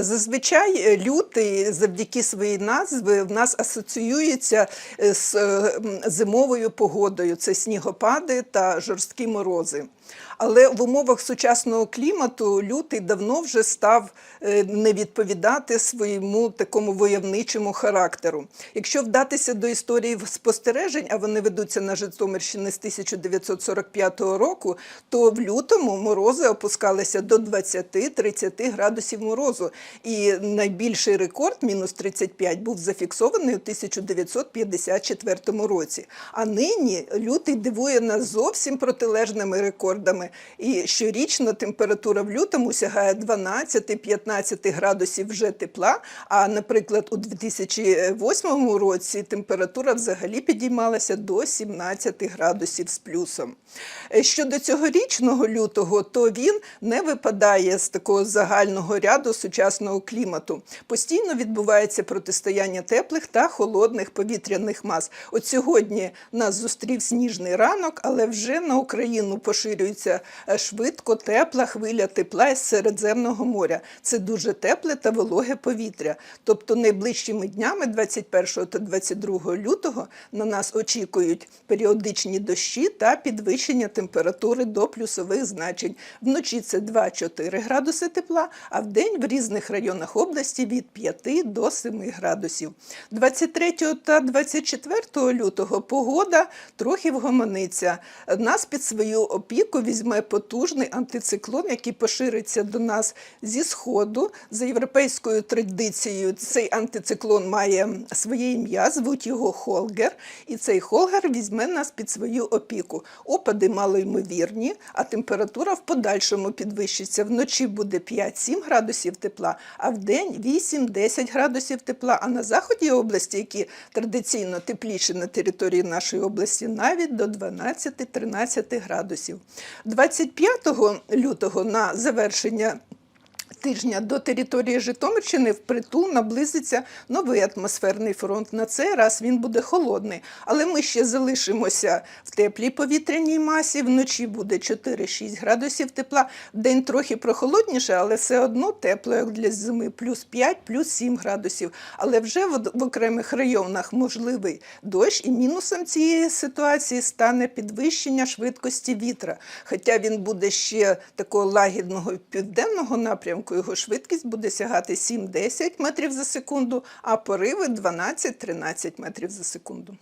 Зазвичай е, лютий завдяки своїй назви в нас асоціюється е, з е, зимовою погодою. Це снігопади та жорсткі морози. Але в умовах сучасного клімату лютий давно вже став е, не відповідати своєму такому войовничому характеру. Якщо вдатися до історії спостережень, а вони ведуться на Житомирщині з 1945 року, то в лютому морози опускалися до 20-30 градусів морозу. І найбільший рекорд, мінус 35, був зафіксований у 1954 році. А нині лютий дивує нас зовсім протилежними рекордами. І щорічно температура в лютому сягає 12-15 градусів вже тепла. А, наприклад, у 2008 році температура взагалі підіймалася до 17 градусів з плюсом. Е, Щодо цьогорічного лютого, то він не випадає з такого загального ряду сучасного клімату. Постійно відбувається протистояння теплих та холодних повітряних мас. От сьогодні нас зустрів сніжний ранок, але вже на Україну поширюється е, швидко тепла хвиля тепла із Середземного моря. Це дуже тепле та вологе повітря. Тобто найближчими днями, 21 та 22 лютого, на нас очікують періодичні дощі та підвищення температури до плюсових значень. Вночі це 2-4 градуси тепла, а в день в різних районах області від 5 до 7 градусів. 23 та 24 лютого погода трохи вгомониться. Нас під свою опіку візьме потужний антициклон, який пошириться до нас зі сходу. За європейською традицією цей антициклон має своє ім'я, звуть його Холгер. І цей Холгер візьме нас під свою опіку. Опади малоймовірні, а температура в подальшому підвищиться. Вночі буде 5-7 градусів тепла, а в день 8-10 градусів тепла. А на заході області, які традиційно тепліші на території нашої області, навіть до 12-13 градусів. 25 лютого на завершення тижня до території Житомирщини впритул наблизиться новий атмосферний фронт. На цей раз він буде холодний, але ми ще залишимося в теплій повітряній масі. Вночі буде 4-6 градусів тепла. Вдень трохи прохолодніше, але все одно тепло, як для зими, плюс 5, плюс 7 градусів. Але вже в окремих районах можливий дощ, і мінусом цієї ситуації стане підвищення швидкості вітра. Хоча він буде ще такого лагідного південного напрямку, його швидкість буде сягати 7-10 метрів за секунду, а пориви 12-13 метрів за секунду.